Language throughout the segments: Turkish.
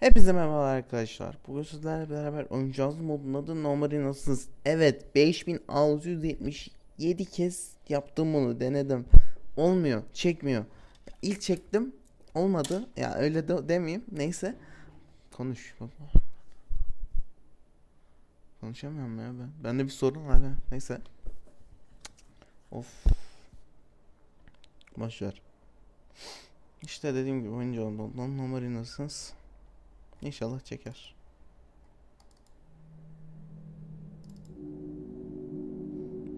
Hepinize merhaba arkadaşlar. Bugün sizlerle beraber oynayacağımız modun adı Nomari nasılsınız? Evet 5677 kez yaptım bunu denedim. Olmuyor çekmiyor. İlk çektim olmadı. Ya öyle de demeyeyim neyse. Konuş baba. Konuşamıyorum ya ben. Bende bir sorun var ha. Neyse. Of. Başlar. İşte dediğim gibi oyuncu olduğundan Nomari nasılsınız? İnşallah çeker.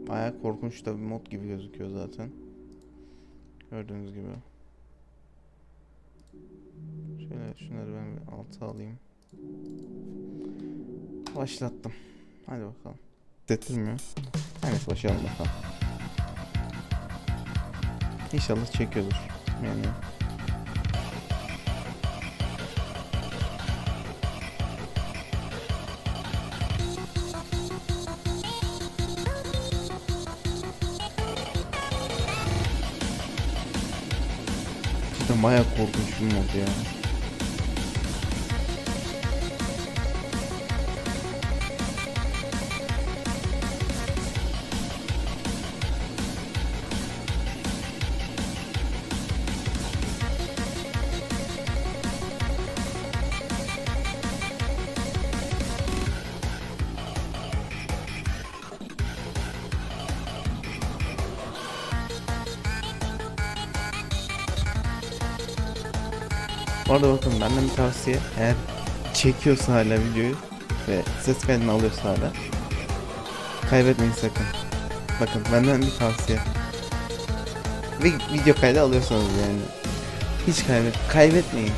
Baya korkunç da bir mod gibi gözüküyor zaten. Gördüğünüz gibi. Şöyle şunları ben bir alta alayım. Başlattım. Hadi bakalım. Hissettirmiyor. Evet başlayalım bakalım. İnşallah çekiyordur. Yani cidden baya korkunç bir mod ya. Bu arada bakın benden bir tavsiye eğer çekiyorsa hala videoyu ve ses kaydını alıyorsa hala kaybetmeyin sakın. Bakın benden bir tavsiye. Ve video kaydı alıyorsanız yani hiç kaybet kaybetmeyin.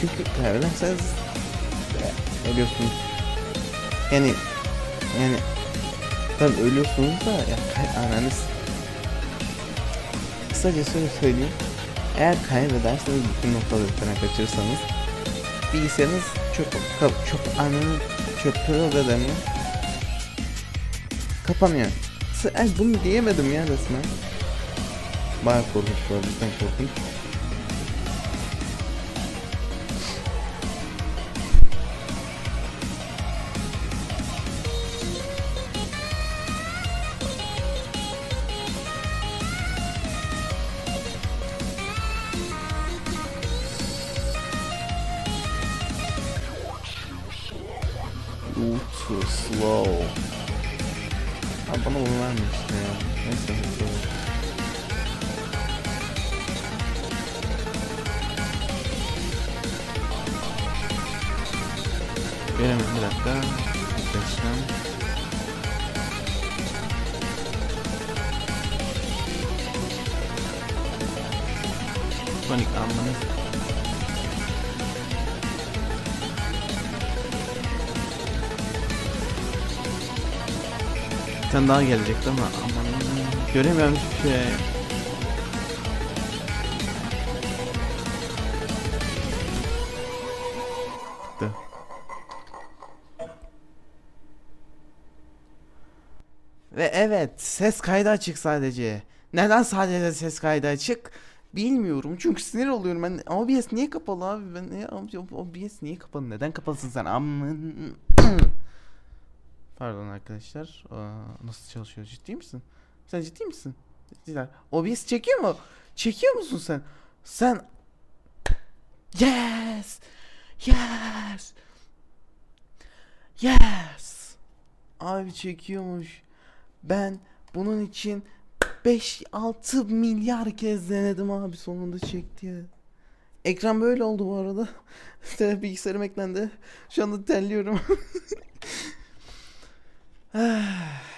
Çünkü kaybederseniz e, ölüyorsunuz. Yani yani tabii ölüyorsunuz da ya ananız kısaca şöyle söyleyeyim. Eğer kaybederseniz bütün noktaları falan kaçırırsanız bilgisayarınız çöp kap, çöp anını çöpe de demiyor. Kapanıyor. Ay bunu diyemedim ya resmen. Baya korkunç arada cidden korkunç. ultra slow. I'm gonna understand. This ain't good. Viene a venir acá, empezamos. Sonic Amnesty. Bir tane daha gelecekti ama aman göremiyorum hiçbir şey. Ve evet ses kaydı açık sadece. Neden sadece ses kaydı açık? Bilmiyorum çünkü sinir oluyorum ben. OBS niye kapalı abi? Ben OBS niye kapalı? Neden kapalısın sen? Amın. Pardon arkadaşlar. Aa, nasıl çalışıyor? Ciddi misin? Sen ciddi misin? Ciddiler. OBS çekiyor mu? Çekiyor musun sen? Sen Yes! Yes! Yes! Abi çekiyormuş. Ben bunun için 5-6 milyar kez denedim abi sonunda çekti. Ekran böyle oldu bu arada. Bilgisayarım eklendi. Şu anda terliyorum. 唉。